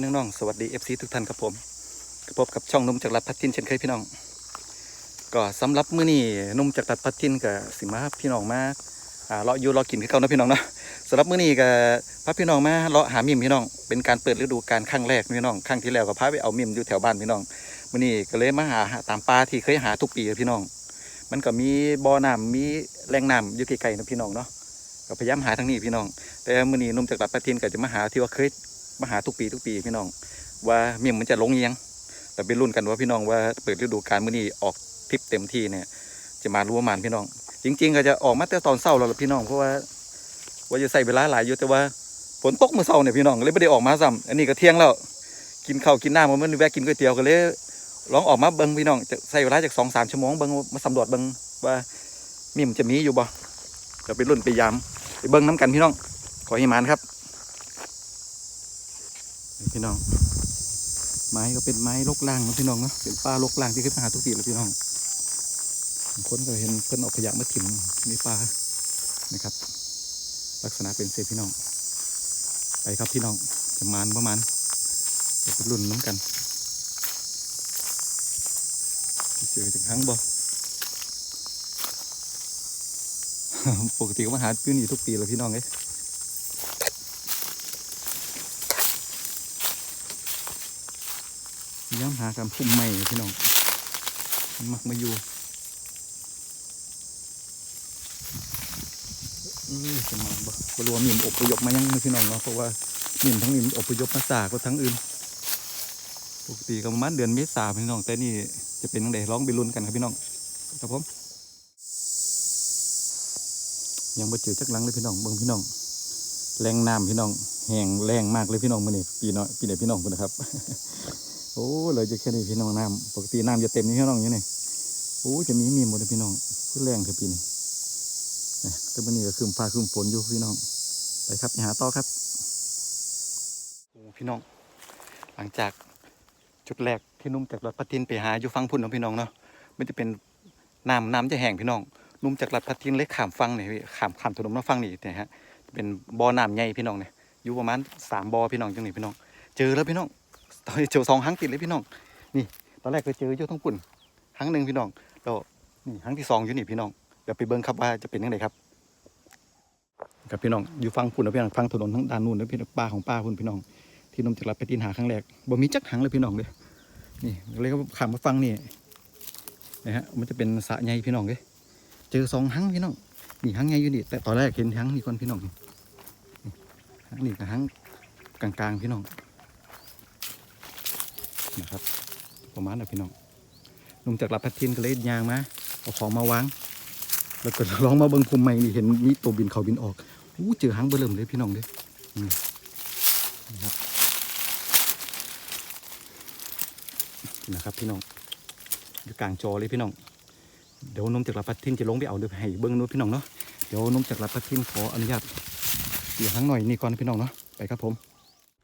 พี่น้องๆสวัสดี FC ทุกท่านครับผมพบกับช่องนุ่มจากรัฐพัทินเช่นเคยพี่น้อง ก็สำหรับมื้อนี้นุ่มจากรัฐพัทินกับสิมาพี่น้องมาอ่าเลาะอยู่เลาะกินคือเก่านะพี่น้องเนาะสำหรับมื้อนี้ก็พาพี่น้องมาเลาะหามิมพี่น้อง เป็นการเปิดฤดูกาลครั้งแรกพี่น้องครั้งที่แล้วก็พาไปเอามิมอยู่แถวบ้านพี่น้องมื้อนี้ก็เลยมาหาตามป่าที่เคยหาทุกปีพี่น้อง มันก็มีบ่อน้ำมีแหล่งน้ำอยู่ไกลๆนะพี่น้องเนาะก็พยายามหาทางนี้พี่น้อง แต่มื้อนี้นุ่มจากรัฐพัทินก็จะมาหาที่ว่าเคย มาหาทุกปีทุกปีพี่น้อง ว่าเมี่ยมมันจะลงเอียังแต่ไปรุ่นกันว่าพี่น้องว่าเปิดฤดูกาลมื้อนี้ออกทริปเต็มที่เนี่ย จะมารู้ประมาณพี่น้อง จริง ๆ ก็จะออกมาแต่ตอนเช้าแล้วล่ะพี่น้องเพราะว่าว่าจะใส่เวลาหลายอยู่แต่ว่าฝนตกเมื่อเช้าเนี่ยพี่น้องเลยไม่ได้ออกมาซ้ำอันนี้ก็เที่ยงแล้วกินข้าวกินน้ำมาเมื่อแวะกินก๋วยเตี๋ยวก็เลยลองออกมาเบิ้งพี่น้องจะใส่เวลาจากสองสามชั่วโมงเบิ้งมาสำรวจเบิ้งว่ามิ่มจะมีอยู่บ่เดี๋ยวไปรุ่นไปยามไปเบิ้งน้ำกันพี่น้องขอให้มานครับ พี่น้อง ไม้ก็เป็นไม้ลกล่างนะพี่น้องเนาะเป็นป่าลกล่างที่ขึ้นมาหาทุกปีเลยพี่น้องคนก็เห็นเพิ่นเอาขยะมาถิ่มในป่านะครับ ลักษณะเป็นเศษพี่น้อง ไปครับพี่น้องจะมานประมาณเดี๋ยวไปรุ่นน้ำกันเจอถึงครั้งบ่ปกติก็มาหาพื้นนี่ทุกปีเลยพี่น้องเอ้ย ย้ำ หาคำพุ่มใหม่พี่น้องมักมาอยู่เออจะมาบ่บ่รู้ว่มีมนอพยพมายังไหมพี่น้องเนาะเพราะว่ามีมทั้งนี้มันอพยพมาสากว่าทั้งอื่นปกติก็ประมาณเดือนเมษาพี่น้อง แต่นี่จะเป็นตั้งแต่ร้องไปลุ้นกันครับพี่น้องครับผมยังบ่เจอจักหลังเลยพี่น้องเบิ่งพี่น้อง แรงน้ำพี่น้องแห้งแรงมากเลยพี่น้องมื้อนี้ปีน้อยปีไหนพี่น้องพุ่นะครับ อ้เลยจะแค่นี้พี่น้องน้ำปกติน้ำจะเต็มนี่พี่น้องอยู่นี่โอ้จะมีมีหมดเลยพี่น้องขึ้นแรงเถอะปีนี้แต่วันนี้ก็คืมฟ้าคืมฝนอยู่พี่น้อง ไปครับไปหาต่อครับโอ้พี่น้อง หลังจากจุดแรกที่นุ่มจากรัดพัทินไปหาอยู่ฟังพุ่นเนาะพี่น้องเนาะมันจะเป็นน้ำน้ำจะแห้งพี่น้องนุ่มจากรัดพัทินเล็กขามฟังเนี่ยพี่ขามขามถนนมาฟังนี่นี่ยฮะเป็นบ่อน้ำใหญ่พี่น้องเนี่ยอยู่ประมาณสามบ่อพี่น้องจังนี่พี่น้อง เจอแล้วพี่น้อง ตอนนี้เจอสองครั้งติดเลยพี่น้อง นี่ ตอนแรกเคยเจออยู่ทั้งปุ่นครั้งหนึ่งพี่น้องแล้วนี่ครั้งที่สองอยู่นี่พี่น้องเดี๋ยวไปเบิ้งครับว่าจะเป็นยังไงครับครับพี่น้องอยู่ฟังปุ่นนะพี่น้องฟังถนนทั้งด้านนู้นนะพี่น้องป้าของป้าคุณพี่น้อง ที่นมจากรับไปตีนหาครั้งแรกบ่มีจักหังเลยพี่น้องเลยนี่เลยก็ขามมาฟังนี่นะฮะมันจะเป็นสะใหญ่พี่น้องเลยเจอสองหังพี่น้องนี่หังใหญ่อยู่นี่แต่ตอนแรกเห็นหังนี่ก่อนพี่น้องนี่หังนี่กับหังกลางๆพี่น้อง นะครับประมาณนั้นพี่น้องลงจากรับพัดทินก็เลยยางมาเอาของมาวางแล้วก็ลองมาเบิ่งภูมิใหม่นี่เห็นมีตัวบินเขาบินออกอู้เจอหางเบอเริ่มเลยพี่น้องเลยนี่นะครับนะครับพี่น้องอยู่กลางจอเลยพี่น้องเดี๋ยวนมจากรับพัดทินจะลงไปเอาเดี๋ยวให้เบิ้งนู้นพี่น้องเนาะเดี๋ยวนมจากรับพัดทินขออนุญาตเดี๋ยวหางหน่อยนี่ก่อนพี่น้องเนาะไปครับผม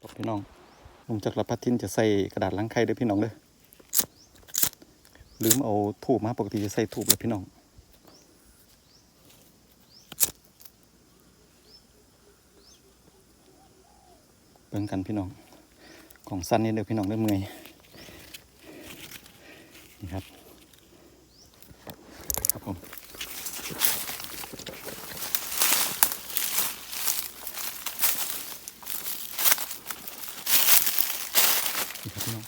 ครับพี่น้อง ผมจากรับพัดทินจะใส่กระดาษล้างไข่ด้วยพี่น้องเลยลืมเอาถูบมาปกติจะใส่ถูบเลยพี่น้องเบิ่งกันพี่น้องของสั้นนี่เด้อพี่น้องเด้อเมื่อยนี่ครับครับผม นี่ครับพี่น้อง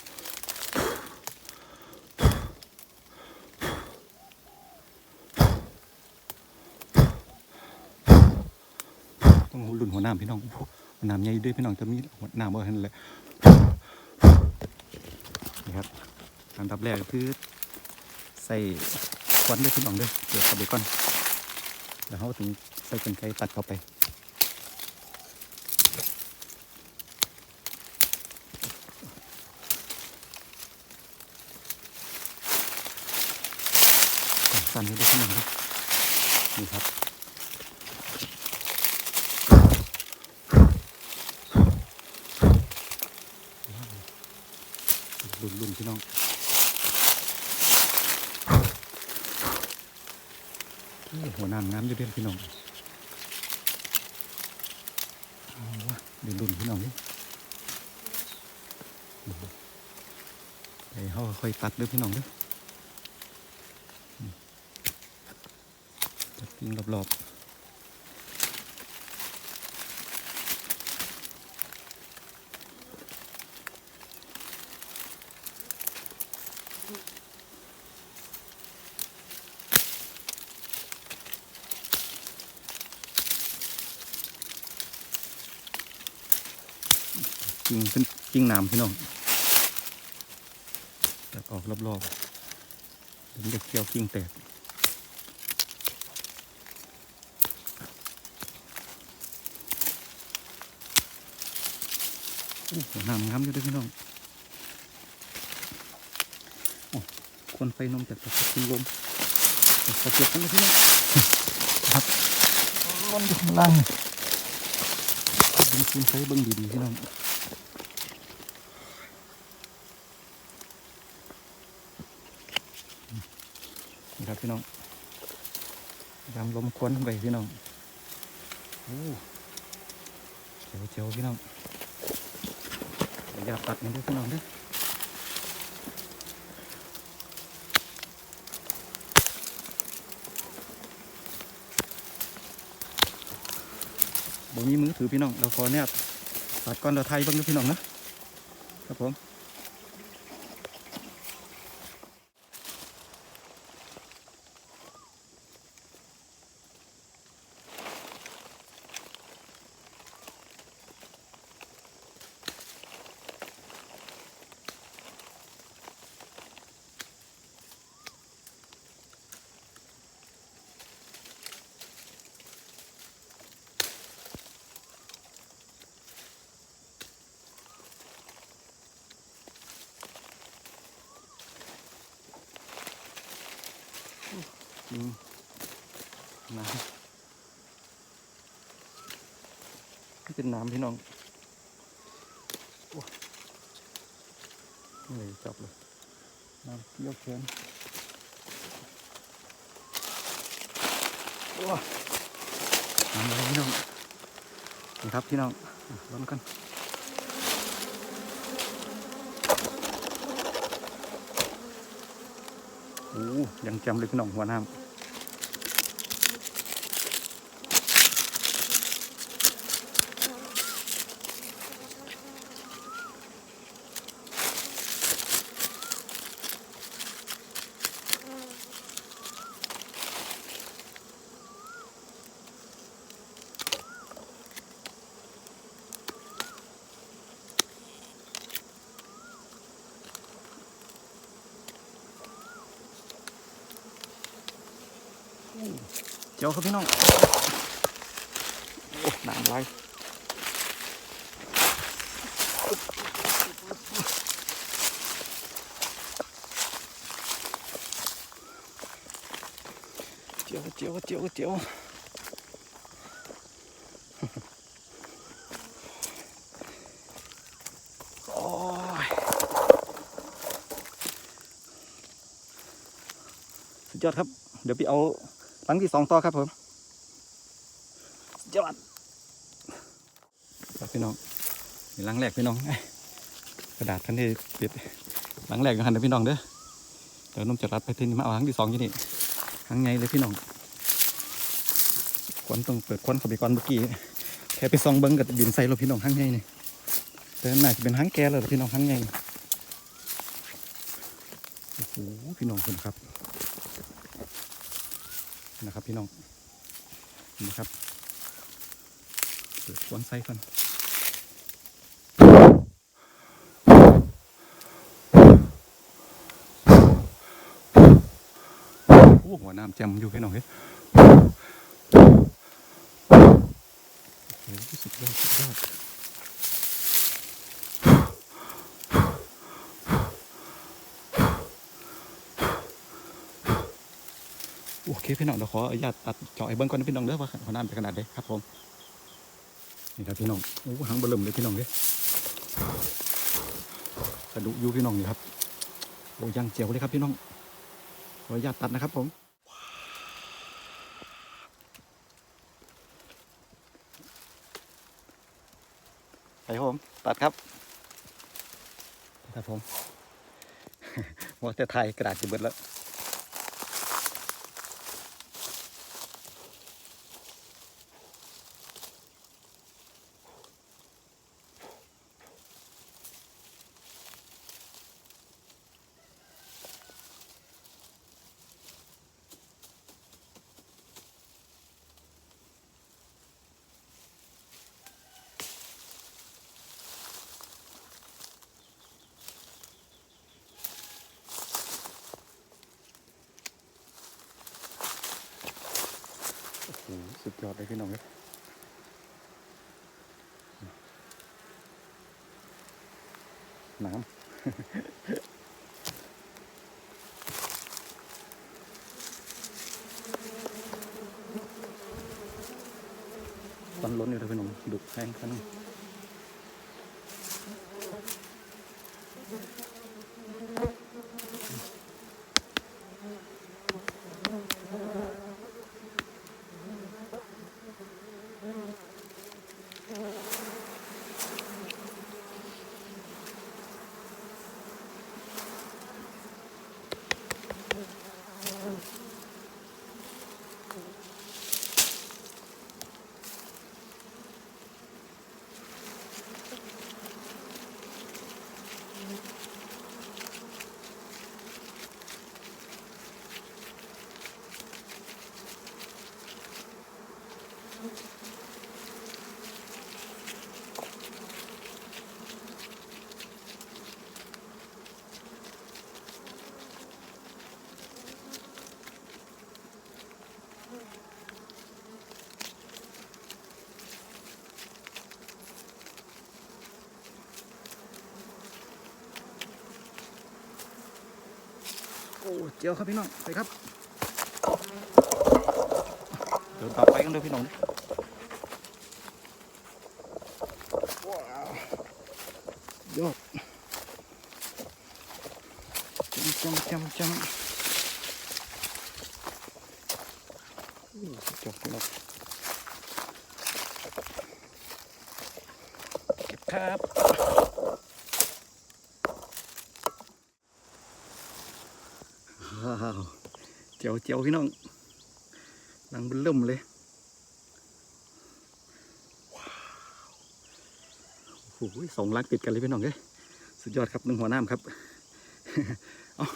ต้อง หลุนหัวน้าพี่น้องหัวน้าใหญ่ด้วยพี่น้องจะมีหัวน้าบ่เห็นเลยนี่ครับอันดับแรกคือใส่ควันด้วยพี่น้องด้อเดี๋ยวเข้าไปก่อนแล้วเขาถึงใส่กันไกรตัดเข้าไปสั่นนี้ด้วยพี่น้องครับนี่ครับ ลุ่นลุ่นพี่น้องหัวน้ำน้ำจะเด่นพี่น้องเอาวะเด่นลุ่นพี่น้องนี่ไปเขาค่อยตัดด้อพี่น้องด้ออืมจัดกิ่งรอบๆ กิ่งเป็นกิ่งหนามพี่น้องตัดออกรอบๆเดี๋ยวมันจะเกี่ยวกิ่งแตกโอ้โหน้ำงามอยู่ด้วยพี่น้องโอ้ควันไฟนมจากตะกินลมตะเกียบกันเลยพี่น้องครับลมอยู่ข้างล่างดึงคืนไฟเบิ้งดีๆพี่น้อง นี่ครับพี่น้องยามลมควันไปพี่น้องโอ้เจียวเจียวๆพี่น้องอย่าตัดมันด้วยพี่น้องเด้อบ่มีมือถือพี่น้องเราขอเนี่ยตัดก้อนเราไทยเบ้างด้วยพี่น้องนะครับผม อืมน้ำนี่เป็นน้ำพี่น้องโอ้นี่จับเลย น้ำยกแขนโอ้น้ำอะไรพี่น้องนี่ครับพี่น้องอะล้อมกันโอ้ยังจำเลยพี่น้องหัวน้ำ เจียวครับพี่น้องโอ้น้ำไหลเจียวเจียวเจียวเจียวโอ้ยสุดยอดครับ เดี๋ยวไปเอา หลังที่สองต่อครับผมยอดครับพี่น้องนี่หลังแรกพี่น้องเอ้ยกระดาษทันที่ปิดหลังแรกกันนะพี่น้องเด้อเดี๋ยวนุ่มจะรัดไปที่นี่มาเอาหลังที่สองยี่นี่หลังไงเลยพี่น้องควันต้องเปิดควันเข้าไปก่อนเมื่อกี้แค่ไปซองเบิ้งกับบินใส่เราพี่น้องหางไงนี่แต่น่าจะเป็นหางแกเลยพี่น้องหางไงโอ้โหพี่น้องคุณครับ นะครับพี่น้องนะครับเปิดควนไส้ก่อนโอ้หัวน้ำแจ่มอยู่พี่น้องเฮ้ยโอ้โหสุดยอดสุดยอด โอเคพี่น้องเดี๋ยวขออนุญาตตัดเจาะไอ้เบิ้งก่อนนะพี่น้องเด้อว่าหัวน้ำเป็นขนาดไหนครับผมนี่ครับพี่น้องโอ้หางเบลมเลยพี่น้องเด้กระดูกยูพี่น้องนี่ครับโอ้ยังเจียวเลยครับพี่น้องขออนุญาตตัดนะครับผมไปครับผมตัดครับครับผมว่าแต่ไทยกระดาษจะเบิดแล้ว ยอดเลยพี่น้องเลยน้ำตอนล้นอยู่เลยพี่น้องดุแห้งขน เจียวครับพี่น้องไปครับเดี๋ยวต่อไปกันเลยพี่น้องว้าวยอดจำจำจำจำโอ้สุดยอดพี่น้องเก็บครับว้าวเจียวเจียวพี่น้องหลังเบนเริ่มเลย ว้าวโอ้โหสองลักติดกันเลยพี่น้องเอ้ยสุดยอดครับหนึ่งหัวน้ำครับเอา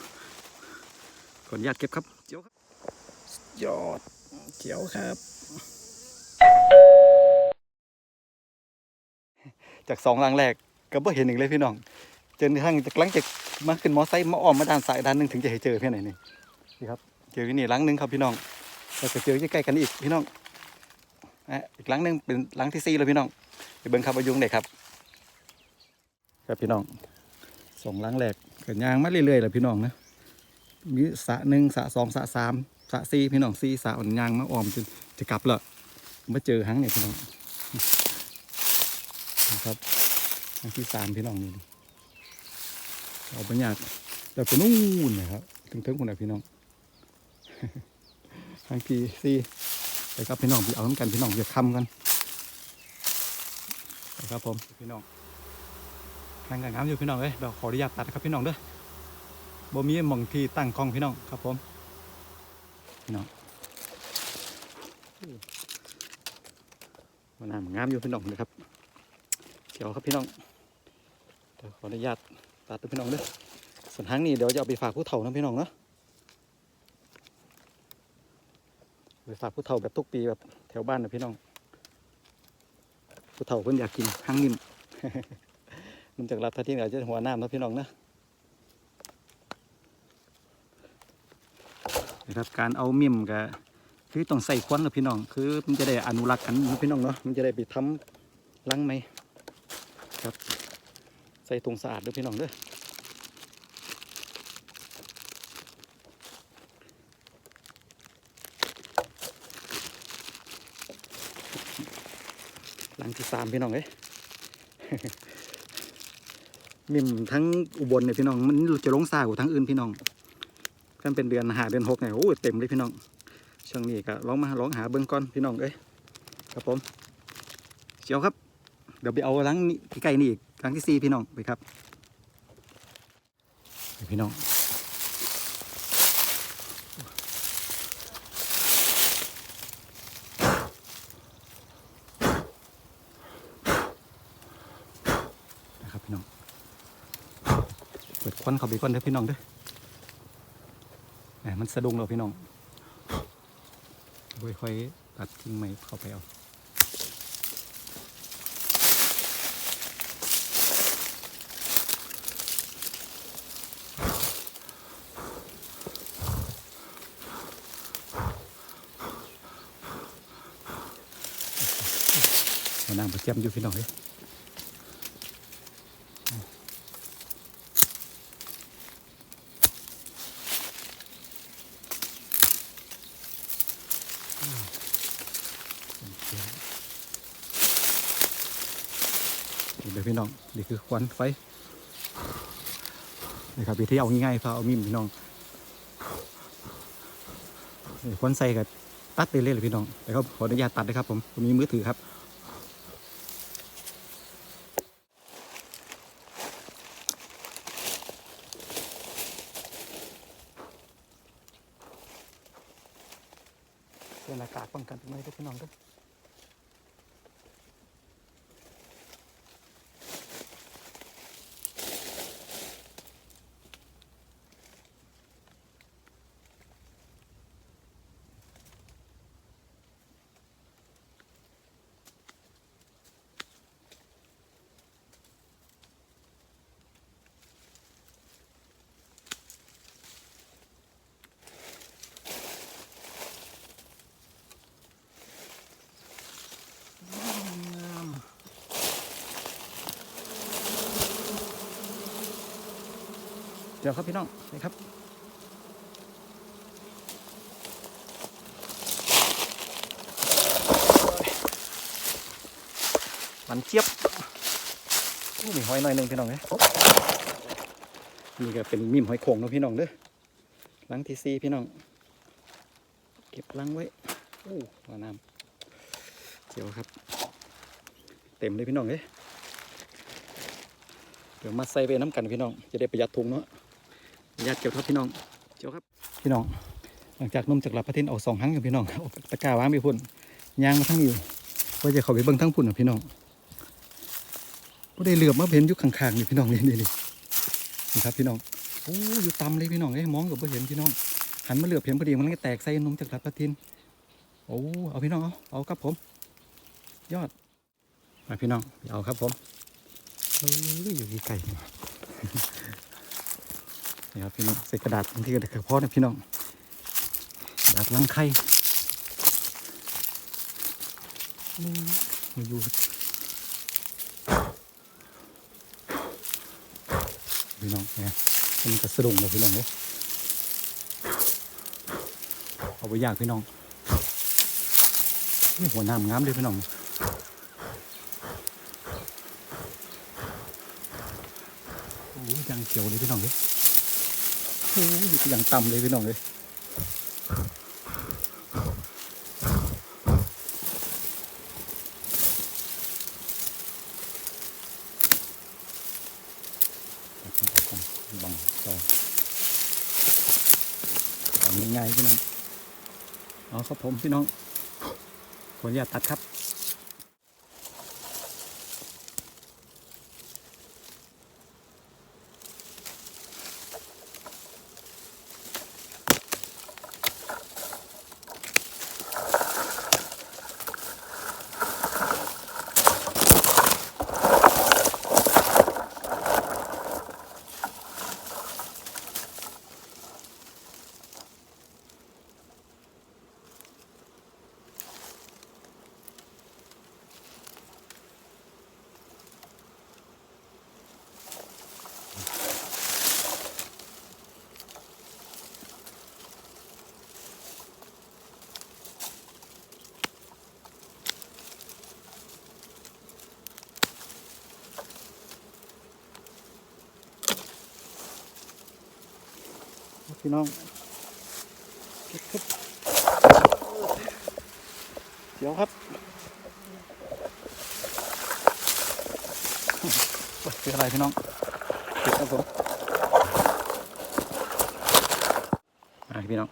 ขออนุญาตเก็บครับ เจียวครับสุดยอดเจียวครับ จากสองลังแรกก็บ่เห็นอีกเลยพี่น้องจนกระทั่งจากหลังจาก มาขึ้นมอไซค์มาอ้อมมาด้านซ้ายด้านหนึงถึงจะให้เจอเพี่ไหนนี่นี่ครับเจอที่นี่หลังหนึงครับพี่น้องแล้วก็เจอใกล้ๆกันอีกพี่น้องอะอีกหลังหนึงเป็นหลังที่สี่แล้วพี่น้องไปเบิ่งครับว่ายุงไหนครับ ครับพี่น้องสองหลังแรกเกิดยางมาเรื่อยๆแหละพี่น้องนะมีสะหนึ่งสะสองสะสามสะสี่พี่น้องสี่สะอ่อนยางมาอ้อมจนจะกลับล้วมาเจอหังเนี่ยพี่น้องนะครับหังที่สามพี่น้องนี่ เอาไปยากแล้วก็นู่นนะครับถึงถึงคนไหนพี่น้องหังที่สี่ไปครับพี่น้องไปเอาน้ำกันพี่น้องอย่าคำกันไปครับผมพี่น้องทางการน้ำอยู่พี่น้องเอ้ยเราขออนุญาตตัดนะครับพี่น้องเด้อบ่มีหม่องที่ตั้งกล้องพี่น้องครับผมพี่น้องมันน้ำงามอยู่พี่น้องเลยครับเขียวครับพี่น้องขออนุญาต ตัดตัวพี่น้องเด้อส่วนทางนี้เดี๋ยวจะเอาไปฝากผู้เฒ่านะพี่น้องเนาะไปฝากผู้เฒ่าแบบทุกปีแบบแถวบ้านนะพี่น้อง ผู้เฒ่าเพิ่นอยากกินหางนิ่มมันจากรับท่าที่เหนือจะหัวน้ำนะพี่น้องนะนะครับการเอามิ่มกับคือต้องใส่ควันนะพี่น้อง คือมันจะได้อนุรักษ์กันนะพี่น้องเนาะมันจะได้ไปทำลังไหมครับ ใส่ตรงสะอาดด้วยพี่น้องเด้อหลังที่สามพี่น้องเอ้ยมิมทั้งอุบลเนี่ยพี่น้องมันจะลงซากว่าทั้งอื่นพี่น้องกันเป็นเดือนหาเดือนหกเนี่ยโอ้เต็มเลยพี่น้องช่วงนี้ก็ลองมาลองหาเบิ้งก่อนพี่น้องเอ้ยครับผมเชียวครับ เดี๋ยวไปเอาหลังนี้ใกล้ๆนี่อีก หลังที่สี่พี่น้องไปครับพี่น้องนะครับพี่น้องเปิดควันเข้าไปก่อนเด้อพี่น้องเด้อแหมมันสะดุ้งแล้วพี่น้องค่อยๆตัดทิ้งไม้เข้าไปเอา นั่งประจำอยู่พี่น้องเลยนี่เลยพี่น้องนี่คือควันไฟนี่ครับวิธีเอาง่ายๆพาเอามีมพี่น้องควันใส่กับตัดไปเรื่อยเลยพี่น้องแต่ก็ขออนุญาตตัดนะครับผมผมมีมือถือครับ เป็นอากาศป้องกันไม่ได้วยพี่น้องด้วย เดี๋ยวครับพี่น้องนี่ครับมันเจี๊ยบมีหอยหน่อยหนึ่งพี่น้องเลยนี่ก็เป็นมิมหอยโข่งนะพี่น้องเด้อลังที่สี่พี่น้อง เก็บลังไว้โอ้ว่าน้ำเจียวครับ เต็มเลยพี่น้องเอ้ยเดี๋ยวมาใส่ไปน้ำกันพี่น้อง จะได้ประหยัดถุงเนาะ ประหยัดเกี่ยวครับพี่น้องเจียวครับพี่น้อง หลังจากนมจากหลับพระเทนเอาสองหังกับพี่น้องเอาตะกร้าวางไปพุ่นยางมาทั้งอยู่ว่าจะเขาไปเบิ่งทั้งพุ่นนะพี่น้องก็ได้เหลือบมาเห็นยู่ข้างๆนี่พี่น้องนี่นี่นี่ครับพี่น้องโอ้อยู่ต่ำเลยพี่น้องเอ้มองกับบ่เห็นพี่น้องหันมาเหลือบเห็นพอดีมันก็แตกใส่นมจากหลับพระเทนโอ้เอาพี่น้องเอาเอาครับผม ยอดมาพี่น้องเอาครับผมเฮ้ยอยู่ที่ไก่ นี่ครับพี่น้องใส่กระดาษบางที่กระดาษกระเพาะนะพี่น้องกระดาษลังไข่มาอยู่พี่น้องเนี่ยมันกระสะดุ้งเลยพี่น้องเนี่ยเอาไปยางพี่น้องหัวน้ำงามเลยพี่น้องโอ้ยยังเขียวเลยพี่น้องเลย โอ้ยอยู่ยังต่ำเลยพี่น้องเลยบังต่อทำง่ายๆพี่น้องเอาครับผมพี่น้องขออนุญาตตัดครับ พี่น้องเก็บครับเดี๋ยวครับเป็นอะไรพี่น้องเก็บครับผมพี่น้อง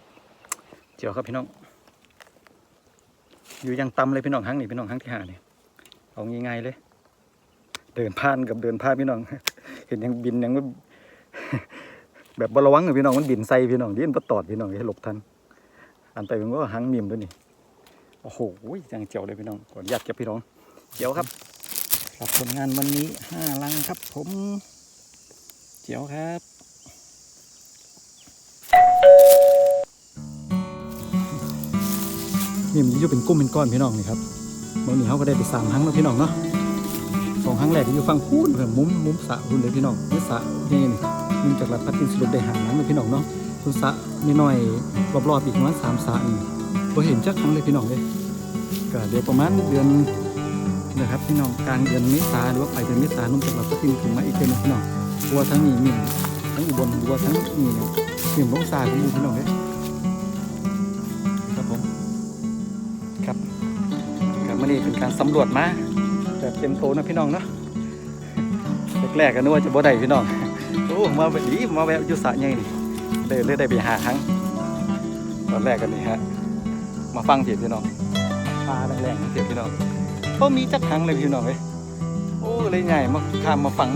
เจียวครับพี่น้อง อยู่ยังต่ำเลยพี่น้องครั้งนี้พี่น้องครั้งที่ห้าเนี่ยเอาง่ายๆเลย เดินผ่านกับเดินผ่านพี่น้อง เห็นยังบินยังว่า แบบบระวังพี่น้องมันบินใส่พี่น้องดิ้นปะตอดพี่น้องให้หลบทันอันไปมันก็หังมิมด้วยนี่โอ้โหจังเจียวเลยพี่น้องก่อนยัดกับพี่น้องเจียวครับครับผลงานวันนี้ห้าลังครับ ผมเจียวครับนี่มันอยู่เป็นกุ้มเป็นก้อนพี่น้องนี่ครับเมื่อนี้เขาก็ได้ไปสามครั้งแล้วพี่น้องเนาะสองครั้งแรกอยู่ฝั่งคูนเพื่อนมุมมุมสะคุณเลยพี่น้องนี่สะนี่นี่ มึงจากรัดพัดกินสรุปได้หางนั้นเลยพี่น้องเนาะส่วนสระนี่น้อยรอบๆอีกประมาณสามสระนี่พอเห็นจักครั้งเลยพี่น้องเลยก็เดี๋ยวประมาณเดือนนะครับพี่น้องกลางเดือนเมษาหรือว่าปลายเดือนเมษายนนจากรัดพัดกินถึงมาอีกเดือนหนึงพี่น้องเพราะว่าทั้งนี้มีทั้งอุบลหรือว่าทั้งนี่เนี่ยเสียงลงซาของหมูพี่น้องเลยครับผมครับครับมื่อนี้เป็นการสำรวจมาแบบเต็มโตนะพี่น้องเนาะแรกๆก็นึกว่าจะบ่ได้พี่น้อง โอ้มาแบบนี้มาแวะอยู่สระใหญ่นี่เลยเลยได้ไปหาครั้ง ตอนแรกกันนี่ฮะ มาฟังเสียงพี่น้องปลาแรงๆเสียงพี่น้องก็มีจักครั้งเลยพี่น้องเอ้ยโอ้เลยใหญ่มาข้ามมาฟัง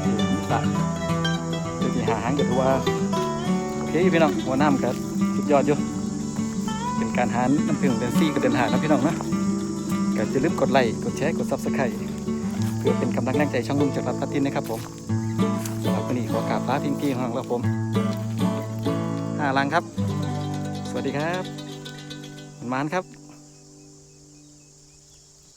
เสียงสระเลยวที่หาครั้งก็ถือว่าโอเคพี่น้องหัวหน้ามันก็สุดยอดอยู่เป็นการหาน้ำผึ้งเป็นซี่ก็เดินหานะพี่น้องนะก็อย่าลืมกดไลค์กดแชร์กดซับสไครต์เพื่อเป็นกำลังแรงใจช่องลุงจากรัฐพัทินนะครับผม วันนี้ขอกราบลาพิงกี้ของเราผมห้าลังครับ สวัสดีครับมันมานครับ